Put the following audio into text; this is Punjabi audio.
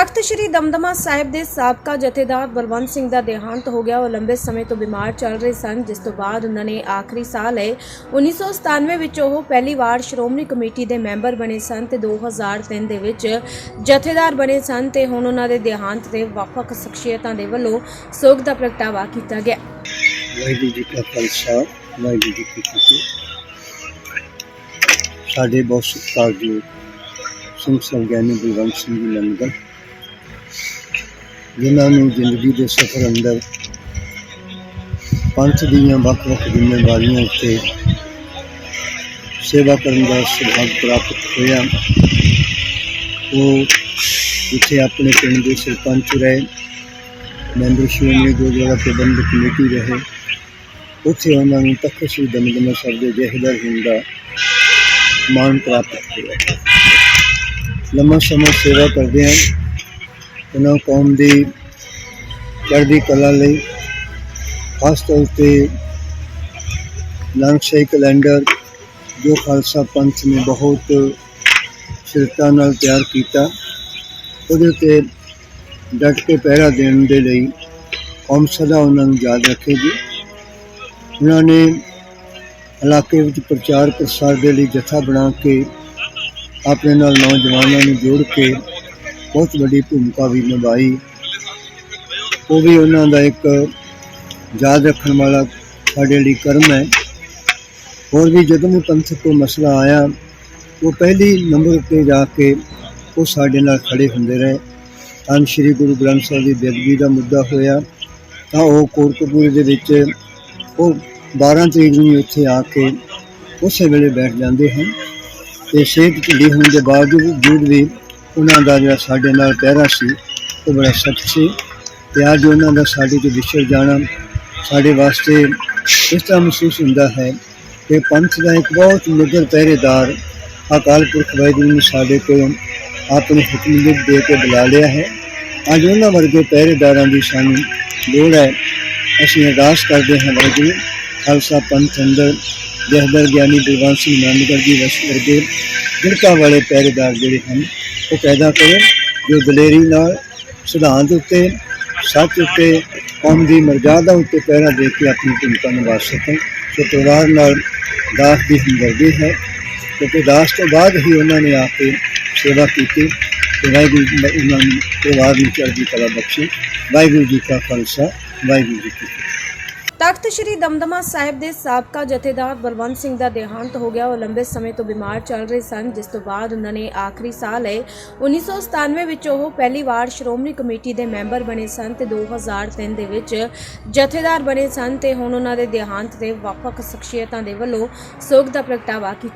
ਤਖਤ ਸ੍ਰੀ ਦਮਦਮਾ ਸਾਹਿਬ ਦੇ ਸਾਬਕਾ ਜਥੇਦਾਰ ਬਲਵੰਤ ਸਿੰਘ ਦਾ ਦੇਹਾਂਤ ਹੋ ਗਿਆ। ਉਹ ਲੰਬੇ ਸਮੇਂ ਤੋਂ ਬਿਮਾਰ ਚੱਲ ਰਹੇ ਸਨ, ਜਿਸ ਤੋਂ ਬਾਅਦ ਉਹਨਾਂ ਨੇ ਆਖਰੀ ਸਾਲ ਹੈ 1997 ਵਿੱਚ ਉਹ ਪਹਿਲੀ ਵਾਰ ਸ਼੍ਰੋਮਣੀ ਕਮੇਟੀ ਦੇ ਮੈਂਬਰ ਬਣੇ ਸਨ ਤੇ 2003 ਦੇ ਵਿੱਚ ਜਥੇਦਾਰ ਬਣੇ ਸਨ ਤੇ ਹੁਣ ਉਹਨਾਂ ਦੇ ਦੇਹਾਂਤ ਤੇ ਵੱਖ-ਵੱਖ ਸ਼ਖਸੀਅਤਾਂ ਦੇ ਵੱਲੋਂ ਸੋਗ ਦਾ ਪ੍ਰਗਟਾਵਾ ਕੀਤਾ ਗਿਆ। ਵਾਹਿਗੁਰੂ ਜੀ ਕਾ ਖਾਲਸਾ, ਵਾਹਿਗੁਰੂ ਜੀ ਕੀ ਫਤਿਹ। ਸਾਡੇ ਬਹੁਤ ਸਤਿਕਾਰਯੋਗ ਸਿੰਘ ਸੰਗਿਆਨੀ ਬਲਵੰਤ ਸਿੰਘ ਜੀ ਲੰਗਰ ਜਿਨ੍ਹਾਂ ਨੂੰ ਜ਼ਿੰਦਗੀ ਦੇ ਸਫ਼ਰ ਅੰਦਰ ਪੰਥ ਦੀਆਂ ਵੱਖ-ਵੱਖ ਜ਼ਿੰਮੇਵਾਰੀਆਂ ਉੱਤੇ ਸੇਵਾ ਕਰਨ ਦਾ ਸੁਭਾਗ ਪ੍ਰਾਪਤ ਹੋਇਆ। ਉਹ ਜਿੱਥੇ ਆਪਣੇ ਪਿੰਡ ਦੇ ਸਰਪੰਚ ਰਹੇ। ਮੈਂਬਰ ਸ਼੍ਰੋਮਣੀ ਗੁਰਦੁਆਰਾ ਪ੍ਰਬੰਧਕ ਕਮੇਟੀ ਰਹੇ। ਉੱਥੇ ਉਹਨਾਂ ਨੂੰ ਤਖਤ ਸ੍ਰੀ ਦਮਦਮਾ ਸਾਹਿਬ ਦੇ ਜਹੇਦਾਰ ਹੋਣ ਦਾ ਮਾਣ ਪ੍ਰਾਪਤ ਹੋਇਆ। ਲੰਮਾ ਸਮਾਂ ਸੇਵਾ ਕਰਦੇ ਹਨ ਉਹਨਾਂ ਕੌਮ ਦੀ ਚੜ੍ਹਦੀ ਕਲਾ ਲਈ ਖਾਸ ਤੌਰ ਤੇ ਲਾਂਗਸ਼ਾਹੀ ਕੈਲੰਡਰ ਜੋ ਖਾਲਸਾ ਪੰਥ ਨੇ ਬਹੁਤ ਸ਼ਿਰਤਾ ਨਾਲ ਤਿਆਰ ਕੀਤਾ, ਉਹਦੇ ਉੱਤੇ ਡਟ ਕੇ ਪਹਿਰਾ ਦੇਣ ਦੇ ਲਈ ਕੌਮ ਸਦਾ ਉਹਨਾਂ ਨੂੰ ਯਾਦ ਰੱਖੇਗੀ। ਉਹਨਾਂ ਨੇ ਇਲਾਕੇ ਵਿੱਚ ਪ੍ਰਚਾਰ ਪ੍ਰਸਾਰ ਦੇ ਲਈ ਜਥਾ ਬਣਾ ਕੇ ਆਪਣੇ ਨਾਲ ਨੌਜਵਾਨਾਂ ਨੂੰ ਜੋੜ ਕੇ ਬਹੁਤ ਵੱਡੀ ਭੂਮਿਕਾ ਵੀ ਨਿਭਾਈ। ਉਹ ਵੀ ਉਹਨਾਂ ਦਾ ਇੱਕ ਯਾਦ ਰੱਖਣ ਵਾਲਾ ਸਾਡੇ ਲਈ ਕਰਮ ਹੈ। ਹੋਰ ਵੀ ਜਦੋਂ ਵੀ ਪੰਥਕ ਕੋਈ ਮਸਲਾ ਆਇਆ, ਉਹ ਪਹਿਲੀ ਨੰਬਰ ਉੱਤੇ ਜਾ ਕੇ ਉਹ ਸਾਡੇ ਨਾਲ ਖੜੇ ਹੁੰਦੇ ਰਹੇ। ਧੰਨ ਸ਼੍ਰੀ ਗੁਰੂ ਗ੍ਰੰਥ ਸਾਹਿਬ ਦੀ ਬੇਅਦਬੀ ਦਾ ਮੁੱਦਾ ਹੋਇਆ, ਤਾਂ ਉਹ ਕੋਟਕਪੂਰੇ ਦੇ ਵਿੱਚ ਉਹ 12 ਤਰੀਕ ਨੂੰ ਉੱਥੇ ਆ ਕੇ ਉਸੇ ਵੇਲੇ ਬੈਠ ਜਾਂਦੇ ਹਨ। ਤੇ ਸਿਹਤ ਢਿੱਲੀ ਹੋਣ ਦੇ ਬਾਵਜੂਦ ਵੀ ਉਹਨਾਂ ਦਾ ਜਿਹੜਾ ਸਾਡੇ ਨਾਲ ਪਹਿਰਾ ਸੀ, ਉਹ ਬੜਾ ਸਖਤ ਸੀ ਤੇ ਅੱਜ ਉਹਨਾਂ ਦਾ ਸਾਡੇ ਤੋਂ ਵਿਛੜ ਜਾਣਾ ਸਾਡੇ ਵਾਸਤੇ ਇਸ ਤਰ੍ਹਾਂ ਮਹਿਸੂਸ ਹੁੰਦਾ ਹੈ ਕਿ ਪੰਥ ਦਾ ਇੱਕ ਬਹੁਤ ਨਿੱਘਰ ਪਹਿਰੇਦਾਰ ਅਕਾਲ ਪੁਰਖ ਵਾਹਿਗੁਰੂ ਨੇ ਸਾਡੇ ਕੋਲ ਆਪਣੀ ਹੁਕਮ ਦੇ ਕੇ ਬੁਲਾ ਲਿਆ ਹੈ। ਅੱਜ ਉਹਨਾਂ ਵਰਗੇ ਪਹਿਰੇਦਾਰਾਂ ਦੀ ਸਾਨੂੰ ਲੋੜ ਹੈ। ਅਸੀਂ ਅਰਦਾਸ ਕਰਦੇ ਹਾਂ ਵਾਹਿਗੁਰੂ, ਖਾਲਸਾ ਪੰਥ ਅੰਦਰ ਜਹਦਰ ਗਿਆਨੀ ਬਲਵੰਤ ਸਿੰਘ ਨਾਨਕਰ ਜੀ ਵਸ ਵਰਗੇ ਗਿਰਕਾ ਵਾਲੇ ਪਹਿਰੇਦਾਰ ਜਿਹੜੇ ਹਨ ਉਹ ਪੈਦਾ ਕਰੋ ਜੋ ਦਲੇਰੀ ਨਾਲ ਸਿਧਾਂਤ ਉੱਤੇ, ਸੱਚ ਉੱਤੇ, ਕੌਮ ਦੀ ਮਰਜ਼ਾਦਾ ਉੱਤੇ ਪਹਿਰਾ ਦੇ ਕੇ ਆਪਣੀ ਭੂਮਿਕਾ ਨਿਭਾ ਸਕਣ। ਸੋ ਪਰਿਵਾਰ ਨਾਲ ਦਾਸ ਦੀ ਹਮਦਰਦੀ ਹੈ। ਕਿਉਂਕਿ ਦਾਸ ਤੋਂ ਬਾਅਦ ਹੀ ਉਹਨਾਂ ਨੇ ਆ ਕੇ ਸੇਵਾ ਕੀਤੀ। ਤੇ ਵਾਹਿਗੁਰੂ ਜੀ ਨੇ ਉਹਨਾਂ ਨੂੰ ਪਰਿਵਾਰ ਨੂੰ ਚੜ੍ਹਦੀ ਕਲਾ ਬਖਸ਼ੀ। ਵਾਹਿਗੁਰੂ ਜੀ ਕਾ ਖਾਲਸਾ, ਵਾਹਿਗੁਰੂ ਜੀ ਕੀ ਫਤਿਹ। ਤਖਤ ਸ੍ਰੀ ਦਮਦਮਾ ਸਾਹਿਬ ਦੇ ਸਾਬਕਾ ਜਥੇਦਾਰ ਬਲਵੰਤ ਸਿੰਘ ਦਾ ਦੇਹਾਂਤ ਹੋ ਗਿਆ। ਉਹ ਲੰਬੇ ਸਮੇਂ ਤੋਂ ਬਿਮਾਰ ਚੱਲ ਰਹੇ ਸਨ, ਜਿਸ ਤੋਂ ਬਾਅਦ ਉਹਨਾਂ ਨੇ ਆਖਰੀ ਸਾਲ ਹੈ 1997 ਵਿੱਚ ਉਹ ਪਹਿਲੀ ਵਾਰ ਸ਼੍ਰੋਮਣੀ ਕਮੇਟੀ ਦੇ ਮੈਂਬਰ ਬਣੇ ਸਨ ਤੇ 2003 ਦੇ ਵਿੱਚ ਜਥੇਦਾਰ ਬਣੇ ਸਨ ਤੇ ਹੁਣ ਉਹਨਾਂ ਦੇ ਦੇਹਾਂਤ ਤੇ ਵੱਖ-ਵੱਖ ਸ਼ਖਸੀਅਤਾਂ ਦੇ ਵੱਲੋਂ ਸੋਗ ਦਾ ਪ੍ਰਗਟਾਵਾ ਕੀਤਾ